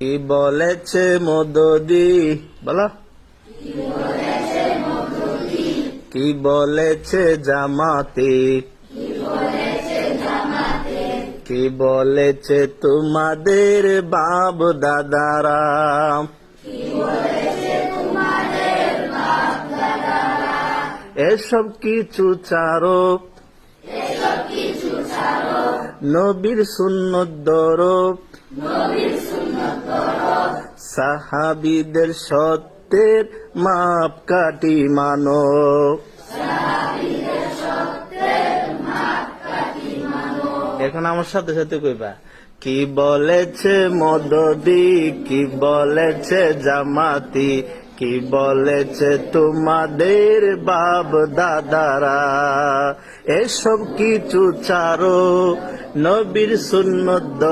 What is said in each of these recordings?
কি বলেছে মদদি বলো। কি বলেছে জামাতে? কি বলেছে তোমাদের বাপ দাদারা? এসব কিছু চারক নবীর সুন্নত দরব সাহাবিদের সত্যের মাপ কাটি মানো এখন আমার সাথে সাথে কইবা। কি বলেছে মদদি কি বলেছে জামাতি কি বলেছে তোমাদের বাপ দাদারা? এসব কিছু চারো নবীর সুন্নত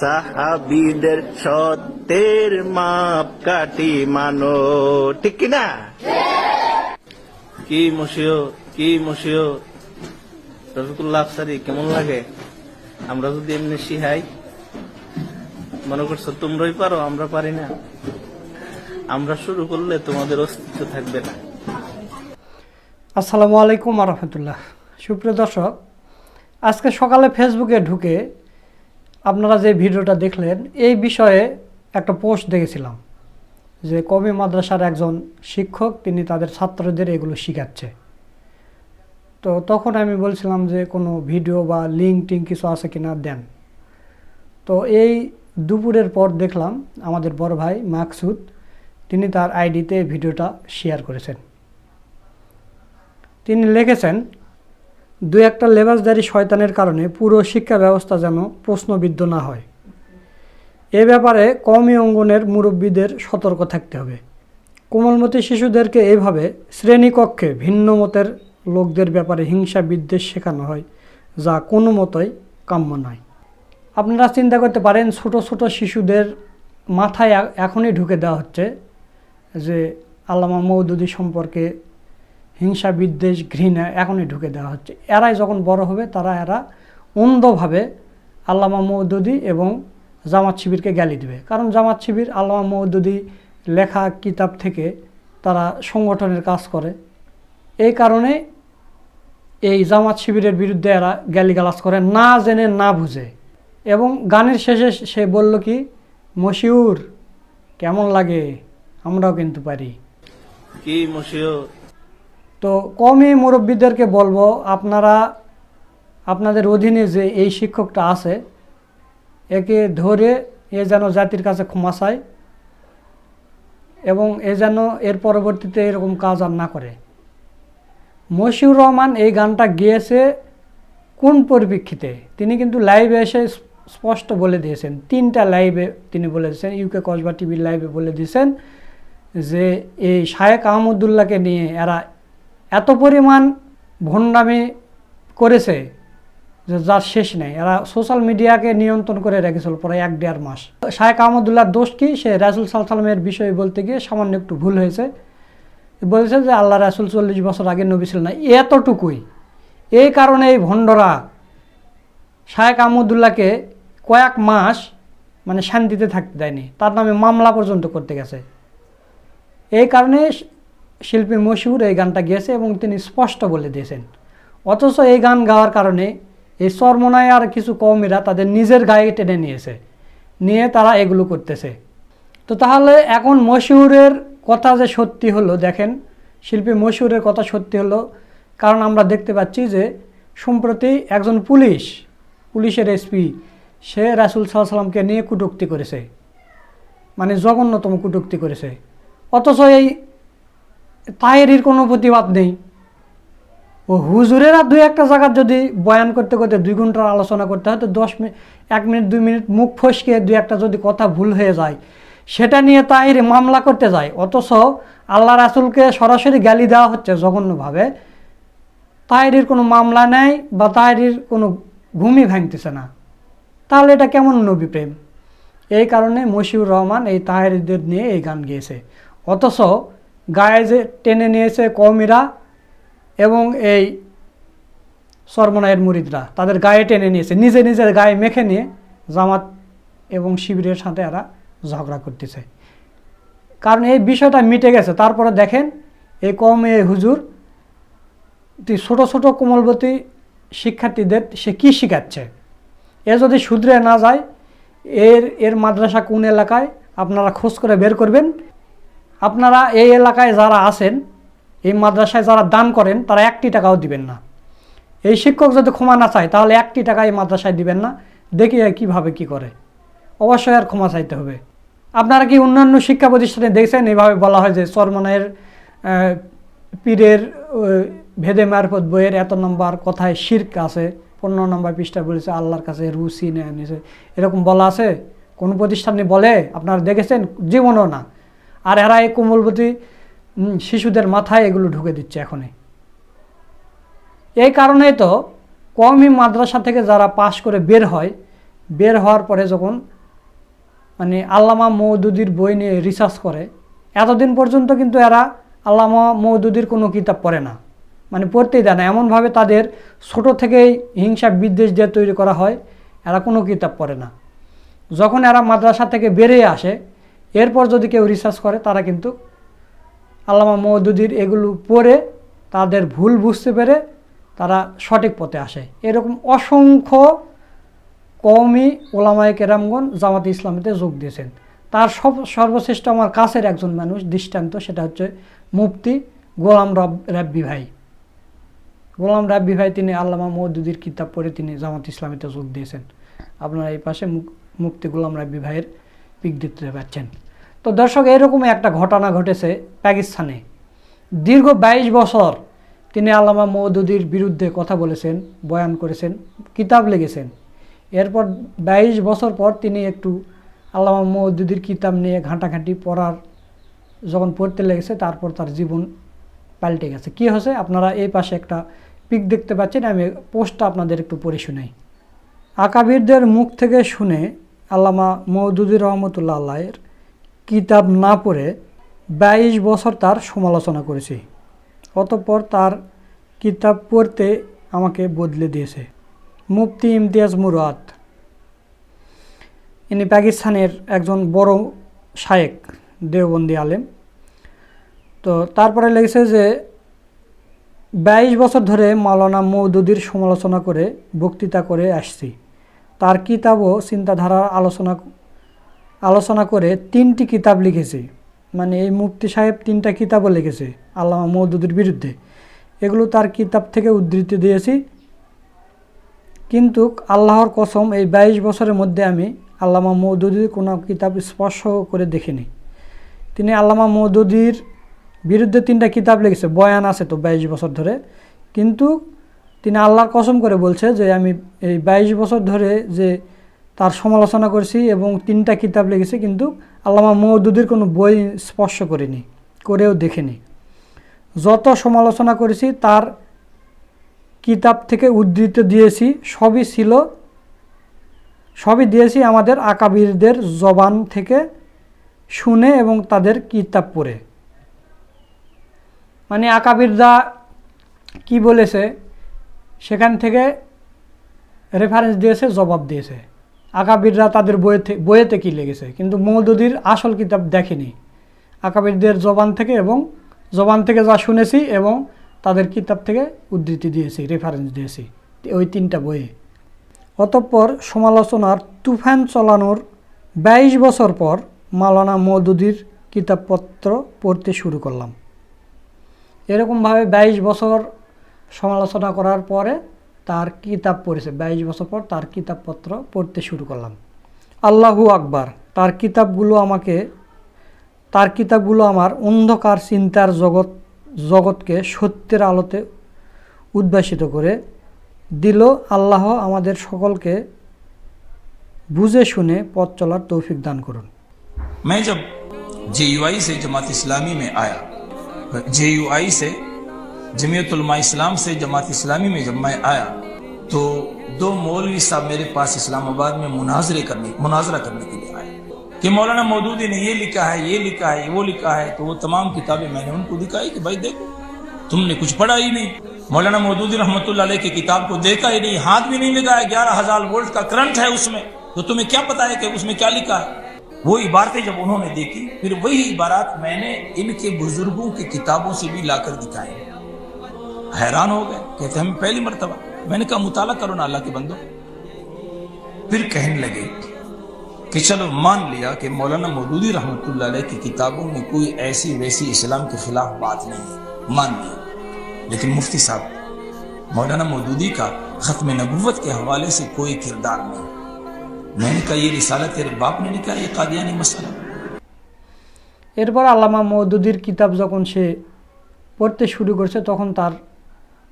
সাহাবিদের সত্যের মাপ কাটি মানো, ঠিক কিনা কি মশিও কি মশিও? রফিকুল্লাহ আফসারি, কেমন লাগে? আমরা যদি এমনি শিহাই, মনে করছ তোমরাই পারো, আমরা পারি না। আমরা শুরু করলে তোমাদের অস্তিত্ব থাকবে না। আসসালামু আলাইকুম রহমতুল্লাহ। সুপ্রিয় দর্শক, আজকে সকালে ফেসবুকে ঢুকে আপনারা যে ভিডিওটা দেখলেন, এই বিষয়ে একটা পোস্ট দেখেছিলাম যে কবি মাদ্রাসার একজন শিক্ষক তিনি তাদের ছাত্রদের এগুলো শিখাচ্ছে। তো তখন আমি বলছিলাম যে কোনো ভিডিও বা লিঙ্ক টিঙ্ক কিছু আছে কিনা দেন। তো এই দুপুরের পর দেখলাম আমাদের বড় ভাই মাকসুদ তিনি তার আইডিতে ভিডিওটা শেয়ার করেছেন। তিনি লিখেছেন দু একটা লেবাসদারি শয়তানের কারণে পুরো শিক্ষা ব্যবস্থা যেন প্রশ্নবিদ্ধ না হয়। এ ব্যাপারে কমই অঙ্গনের মুরব্বীদের সতর্ক থাকতে হবে। কোমলমতি শিশুদেরকে এইভাবে শ্রেণীকক্ষে ভিন্ন মতের লোকদের ব্যাপারে হিংসা বিদ্বেষ শেখানো হয়, যা কোনো মতোই কাম্য নয়। আপনারা চিন্তা করতে পারেন, ছোট ছোট শিশুদের মাথায় এখনই ঢুকে দেওয়া হচ্ছে যে আল্লামা মৌদুদি সম্পর্কে হিংসা, বিদ্বেষ, ঘৃণা এখনই ঢুকে দেওয়া হচ্ছে। এরাই যখন বড় হবে, তারা এরা অন্ধভাবে আল্লামা মৌদুদি এবং জামাত শিবিরকে গ্যালি দেবে। কারণ জামাত শিবির, আল্লামা মৌদুদি লেখা কিতাব থেকে তারা সংগঠনের কাজ করে। এই কারণে এই জামাত শিবিরের বিরুদ্ধে এরা গালিগালাজ করে, না জেনে, না বুঝে। এবং গানের শেষে সে বলল কি, মশিউর, কেমন লাগে? আমরাও কিন্তু পারি। কি তো কমই মুরব্বীদেরকে বলব আপনারা আপনাদের অধীনে যে এই শিক্ষকটা আছে একে ধরে এ যেন জাতির কাছে ক্ষমা চায় এবং এ যেন এর পরবর্তীতে এরকম কাজ আর না করে। মশিউর রহমান এই গানটা গেয়েছে কোন পরিপ্রেক্ষিতে? তিনি কিন্তু লাইভে এসে স্পষ্ট বলে দিয়েছেন। তিনটা লাইভে তিনি বলে দিয়েছেন। ইউকে কসবা টিভির লাইভে বলে দিয়েছেন। যে এই শায়েক আহমদুল্লাহকে নিয়ে এরা এত পরিমাণ ভণ্ডামি করেছে যে যার শেষ নেই। এরা সোশ্যাল মিডিয়াকে নিয়ন্ত্রণ করে রেখেছিল প্রায় এক দেড় মাস। শায়েক আহমদুল্লাহর দোষ কি? সে রাসুল সাল্লামের বিষয়ে বলতে গিয়ে সামান্য একটু ভুল হয়েছে। বলেছে যে আল্লাহ রাসুল চল্লিশ বছর আগে নবী ছিল না। এতটুকুই। এই কারণে এই ভণ্ডরা শায়েক আহমদুল্লাহকে কয়েক মাস মানে শান্তিতে থাকতে দেয়নি। তার নামে মামলা পর্যন্ত করতে গেছে। এই কারণে শিল্পী মশহুর এই গানটা গেয়েছে এবং তিনি স্পষ্ট বলে দিয়েছেন। অথচ এই গান গাওয়ার কারণে এই চরমনায় আর কিছু কৌমিরা তাদের নিজের গায়ে টেনে নিয়েছে, নিয়ে তারা এগুলো করতেছে। তো তাহলে এখন মশহুরের কথা যে সত্যি হলো, দেখেন, শিল্পী মশহুরের কথা সত্যি হলো, কারণ আমরা দেখতে পাচ্ছি যে সম্প্রতি একজন পুলিশ, পুলিশের এসপি, সে রাসুল সাল্লামকে নিয়ে কটূক্তি করেছে। মানে জঘন্যতম কটূক্তি করেছে। অথচ এই তাহেরির কোনো প্রতিবাদ নেই। ও হুজুরেরা দুই একটা জায়গার যদি বয়ান করতে করতে দুই ঘণ্টার আলোচনা করতে হয়, তো দশ মিনিট এক মিনিট, দুই মিনিট মুখ ফসকে দুই একটা যদি কথা ভুল হয়ে যায়, সেটা নিয়ে তাহির মামলা করতে যায়। অথচ আল্লাহ রাসুলকে সরাসরি গালি দেওয়া হচ্ছে জঘন্যভাবে। তাহিরির কোনো মামলা নেই বা তাহিরির কোনো ভূমি ভাঙতেছে না। তাহলে এটা কেমন নবী প্রেম এই কারণে মশিউর রহমান এই তাহেরিদের নিয়ে এই গান গেয়েছে। অথচ গায়ে যে টেনে নিয়েছে কৌমিরা এবং এই সর্বনায়ের মুরিদরা, তাদের গায়ে টেনে নিয়েছে, নিজে নিজের গায়ে মেখে নিয়ে জামাত এবং শিবিরের সাথে এরা ঝগড়া করতেছে। কারণ এই বিষয়টা মিটে গেছে। তারপরে দেখেন, এই কমে হুজুর ছোটো ছোটো কোমলবতী শিক্ষার্থীদের সে কী শেখাচ্ছে? এ যদি শুধরে না যায়, এর এর মাদ্রাসা কোন এলাকায়? আপনারা খোঁজ করে বের করবেন। আপনারা এই এলাকায় যারা আছেন, এই মাদ্রাসায় যারা দান করেন, তারা একটি টাকাও দিবেন না। এই শিক্ষক যদি ক্ষমা না চায়, তাহলে একটি টাকা এই মাদ্রাসায় দিবেন না। দেখি কীভাবে কি করে। অবশ্যই আর ক্ষমা চাইতে হবে। আপনারা কি অন্যান্য শিক্ষা প্রতিষ্ঠানে দেখছেন? এইভাবে বলা হয় যে চরমনের পীরের ভেদে মারফত বইয়ের এত নম্বর কথায় শির্ক আছে। পনেরো নম্বর পৃষ্ঠা বলেছে, আল্লাহর কাছে রুচি নেয় এরকম বলা আছে? কোন প্রতিষ্ঠানে বলে? আপনারা দেখেছেন? জীবনও না। আর এরা এই কোমলবতী শিশুদের মাথায় এগুলো ঢুকে দিচ্ছে এখনই। এই কারণেই তো কমই মাদ্রাসা থেকে যারা পাশ করে বের হয়, বের হওয়ার পরে যখন মানে আল্লামা মৌদুদির বই নিয়ে রিসার্চ করে, এতদিন পর্যন্ত কিন্তু এরা আল্লামা মৌদুদির কোনো কিতাব পড়ে না। মানে পড়তেই দেয় না। এমনভাবে তাদের ছোট থেকেই হিংসা বিদ্বেষ দিয়ে তৈরি করা হয়, এরা কোনো কিতাব পড়ে না। যখন এরা মাদ্রাসা থেকে বেরিয়ে আসে এরপর যদি কেউ রিসার্চ করে, তারা কিন্তু আল্লামা মৌদুদির এগুলো পড়ে তাদের ভুল বুঝতে পেরে তারা সঠিক পথে আসে। এরকম অসংখ্য কওমি ওলামায় কেরামগণ জামাত ইসলামীতে যোগ দিয়েছেন। তার সব, সর্বশ্রেষ্ঠ আমার কাছের একজন মানুষ দৃষ্টান্ত, সেটা হচ্ছে মুফতি গোলাম রব, রাব্বি ভাই। গোলাম রাব্বি ভাই তিনি আল্লামা মৌদুদির কিতাব পড়ে তিনি জামাত ইসলামীতে যোগ দিয়েছেন। আপনারা এই পাশে মুক- মুফতি গোলাম রাব্বি ভাইয়ের পিক দিতে পাচ্ছেন। তো দর্শক, এরকমই একটা ঘটনা ঘটেছে পাকিস্তানে। দীর্ঘ বাইশ বছর তিনি আল্লামা মৌদুদির বিরুদ্ধে কথা বলেছেন, বয়ান করেছেন, কিতাব লিখেছেন। এরপর বাইশ বছর পর তিনি একটু আল্লামা মৌদুদির কিতাব নিয়ে ঘাঁটাঘাঁটি পড়ার যখন পড়তে লেগেছে, তারপর তার জীবন পাল্টে গেছে। কি হয়েছে? আপনারা এই পাশে একটা পিক দেখতে পাচ্ছেন, আমি পোস্টটা আপনাদের একটু পড়ে শুনাই। আকাবিরদের মুখ থেকে শুনে আল্লামা মৌদুদি রহমতুল্লাহ আল্লাহের কিতাব না পড়ে বাইশ বছর তার সমালোচনা করেছি। অতঃপর তার কিতাব পড়তে আমাকে বদলে দিয়েছে। মুফতি ইমতিয়াজ মুরাদ। ইনি পাকিস্তানের একজন বড় শায়েক, দেওবন্দি আলেম। তো তারপরে লেগেছে যে, বাইশ বছর ধরে মাওলানা মৌদুদির সমালোচনা করে বক্তৃতা করে আসছি। তার কিতাব ও চিন্তাধারার আলোচনা আলোচনা করে তিনটি কিতাব লিখেছি। মানে এই মুফতি সাহেব তিনটা কিতাবও লিখেছে, আল্লামা মৌদুদির বিরুদ্ধে। এগুলো তার কিতাব থেকে উদ্ধৃতি দিয়েছি। কিন্তু আল্লাহর কসম এই বাইশ বছরের মধ্যে আমি আল্লামা মৌদুদির কোনো কিতাব স্পর্শ করে দেখিনি। তিনি আল্লামা মৌদুদির বিরুদ্ধে তিনটা কিতাব লিখেছে, বয়ান আছে তো বাইশ বছর ধরে। কিন্তু তিনি আল্লাহর কসম করে বলছে যে আমি এই বাইশ বছর ধরে যে তার সমালোচনা করছি এবং তিনটা কিতাব লিখেছি, কিন্তু আল্লামা মৌদুদির কোনো বই স্পর্শ করিনি, করেও দেখিনি। যত সমালোচনা করেছি, তার কিতাব থেকে উদ্ধৃত দিয়েছি, সবই ছিল, সবই দিয়েছি আমাদের আকাবিরদের জবান থেকে শুনে এবং তাদের কিতাব পড়ে। মানে আকাবিরদা কি বলেছে? সেখান থেকে রেফারেন্স দিয়েছে, জবাব দিয়েছে। আকাবিররা তাদের বইয়েতে বইয়েতে কী লেগেছে কিন্তু মৌদুদির আসল কিতাব দেখেনি। আকাবিরদের জবান থেকে এবং জবান থেকে যা শুনেছি এবং তাদের কিতাব থেকে উদ্ধৃতি দিয়েছি রেফারেন্স দিয়েছি, ওই তিনটা বইয়ে। অতঃপর সমালোচনার তুফান চলানোর বাইশ বছর পর মালানা মৌদুদির কিতাবপত্র পড়তে শুরু করলাম। এরকমভাবে বাইশ বছর সমালোচনা করার পরে তার কিতাব পড়েছে বাইশ বছর পর তার কিতাবপত্র পড়তে শুরু করলাম আল্লাহু আকবার তার কিতাবগুলো আমাকে তার কিতাবগুলো আমার অন্ধকার চিন্তার জগৎ জগৎকে সত্যের আলোতে উদ্ভাসিত করে দিল আল্লাহ আমাদের সকলকে বুঝে শুনে পথ চলার তৌফিক দান করুন मैं जब जे से जमात इस्लामी में आया जे से جمعیت علماء اسلام سے، جماعت اسلامی میں جب میں آیا تو دو مولوی صاحب میرے پاس اسلام آباد میں مناظرے کرنے، مناظرہ کرنے کے لیے آئے۔ کہ مولانا مودودی نے یہ لکھا ہے، یہ لکھا ہے وہ لکھا ہے، تو وہ تمام کتابیں میں نے ان کو دکھائی کہ بھائی دیکھو، تم نے کچھ پڑھا ہی نہیں۔ مولانا مودودی رحمۃ اللہ علیہ کی کتاب کو دیکھا ہی نہیں، ہاتھ بھی نہیں لگایا، گیارہ ہزار وولٹ کا کرنٹ ہے اس میں۔ تو تمہیں کیا پتا ہے کہ اس میں کیا لکھا ہے؟ وہ عبارتیں جب انہوں نے دیکھی، پھر وہی عبارات میں نے ان کے بزرگوں کی کتابوں سے بھی لا کر دکھائی۔ حیران ہو گئے، کہتے ہمیں پہلی مرتبہ۔ میں نے کہا، مطالعہ کرو نا اللہ کے بندو پھر کہنے لگے کہ چلو، مان لیا کہ مولانا مودودی رحمت اللہ علیہ کی کتابوں میں کوئی ایسی ویسی اسلام کے خلاف بات نہیں ہے۔ مان لیا۔ لیکن مفتی صاحب، مولانا مودودی کا ختم نبوت کے حوالے سے کوئی کردار نہیں۔ میں نے کہا، یہ رسالہ تیرے باپ نے لکھا، یہ قادیانی مسئلہ۔ ایر پر এরপর আল্লামা মৌদুদির কিতাব যখন সে পড়তে শুরু করছে، তখন تار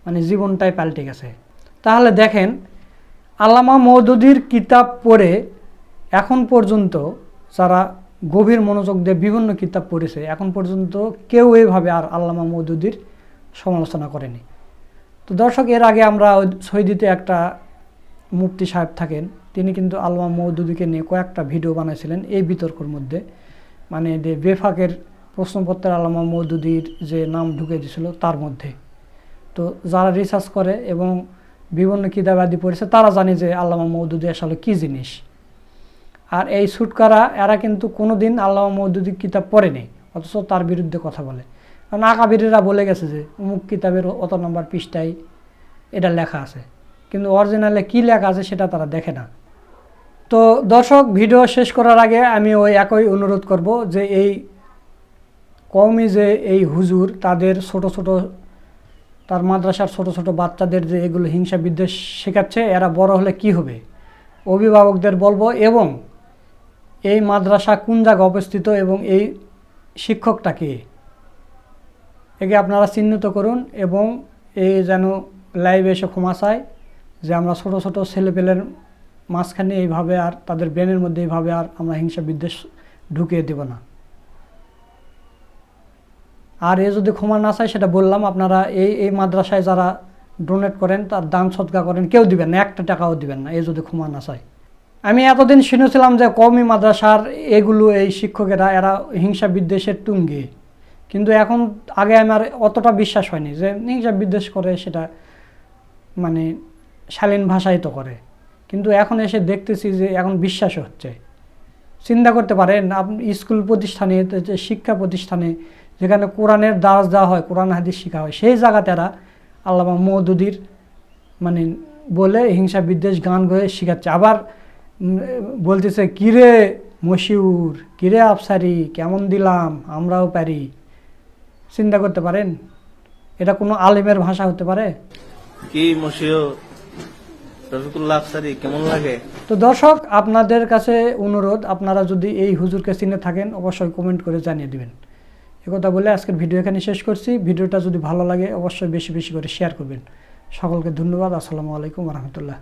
মানে জীবনটাই পাল্টে গেছে। তাহলে দেখেন, আল্লামা মৌদুদির কিতাব পড়ে এখন পর্যন্ত যারা গভীর মনোযোগ দিয়ে বিভিন্ন কিতাব পড়েছে, এখন পর্যন্ত কেউ এইভাবে আর আল্লামা মৌদুদির সমালোচনা করেনি। তো দর্শক, এর আগে আমরা সৈদিতে একটা মুফতি সাহেব থাকেন, তিনি কিন্তু আল্লামা মৌদুদিকে নিয়ে কয়েকটা ভিডিও বানাইছিলেন এই বিতর্কের মধ্যে। মানে যে বেফাকের প্রশ্নপত্রের আল্লামা মৌদুদির যে নাম ঢুকে দিয়েছিল তার মধ্যে। তো যারা রিসার্চ করে এবং বিভিন্ন কিতাবাদি পড়েছে, তারা জানে যে আল্লামা মৌদুদি আসলে কী জিনিস। আর এই সুটকারা এরা কিন্তু কোনো দিন আল্লামা মৌদুদি কিতাব পড়েনি অথচ তার বিরুদ্ধে কথা বলে। কারণ আকাবিরেরা বলে গেছে যে, অমুক কিতাবের অত নম্বর পৃষ্ঠায় এটা লেখা আছে। কিন্তু অরিজিনালে কী লেখা আছে সেটা তারা দেখে না। তো দর্শক, ভিডিও শেষ করার আগে আমি ওই একই অনুরোধ করব যে, এই কমই যে এই হুজুর, তাদের ছোট ছোট তার মাদ্রাসার ছোট ছোট বাচ্চাদের যে এগুলো হিংসা বিদ্বেষ শেখাচ্ছে, এরা বড় হলে কি হবে? অভিভাবকদের বলব, এবং এই মাদ্রাসা কোন জায়গায় অবস্থিত এবং এই শিক্ষকটা কে? একে আপনারা চিহ্নিত করুন এবং এই যেন লাইভে এসে ক্ষমা চায়, যে আমরা ছোট ছোট ছেলেপেলের মাঝখানে এইভাবে আর তাদের ব্রেনের মধ্যে এইভাবে আর আমরা হিংসা বিদ্বেষ ঢুকিয়ে দেব না। আর এ যদি ক্ষমা না চায়, সেটা বললাম, আপনারা এই এই মাদ্রাসায় যারা ডোনেট করেন, তার দান সৎকা করেন, কেউ দিবেন না, একটা টাকাও দিবেন না, এ যদি ক্ষমা না চায়। আমি এতদিন শুনেছিলাম যে কওমি মাদ্রাসার এগুলো, এই শিক্ষকেরা, এরা হিংসা বিদ্বেষের টুঙ্গি কিন্তু এখন আগে আমার অতটা বিশ্বাস হয়নি যে হিংসা বিদ্বেষ করে, সেটা মানে শালীন ভাষাই তো করে। কিন্তু এখন এসে দেখতেছি যে এখন বিশ্বাস হচ্ছে। চিন্তা করতে পারেন আপনি স্কুল প্রতিষ্ঠানে শিক্ষা প্রতিষ্ঠানে যেখানে কোরআনের দাস দেওয়া হয় কোরআন হাদিস শেখা হয় সেই জায়গাতে তারা আল্লামা মৌদুদির মানে বলে হিংসা বিদ্বেষ গান গয়ে শেখাচ্ছে। আবার বলতেছে কিরে মশিউর কিরে আফসারি কেমন দিলাম আমরাও পারি। চিন্তা করতে পারেন? এটা কোনো আলিমের ভাষা হতে পারে? কি কেমন লাগে? তো দর্শক আপনাদের কাছে অনুরোধ আপনারা যদি এই হুজুরকে চিনে থাকেন অবশ্যই কমেন্ট করে জানিয়ে দিবেন। একথা বলে আজকের ভিডিও এখানে শেষ করছি। ভিডিওটা যদি ভালো লাগে, অবশ্যই বেশি বেশি করে শেয়ার করবেন। সকলকে ধন্যবাদ। আসসালামু আলাইকুম রহমতুল্লাহ।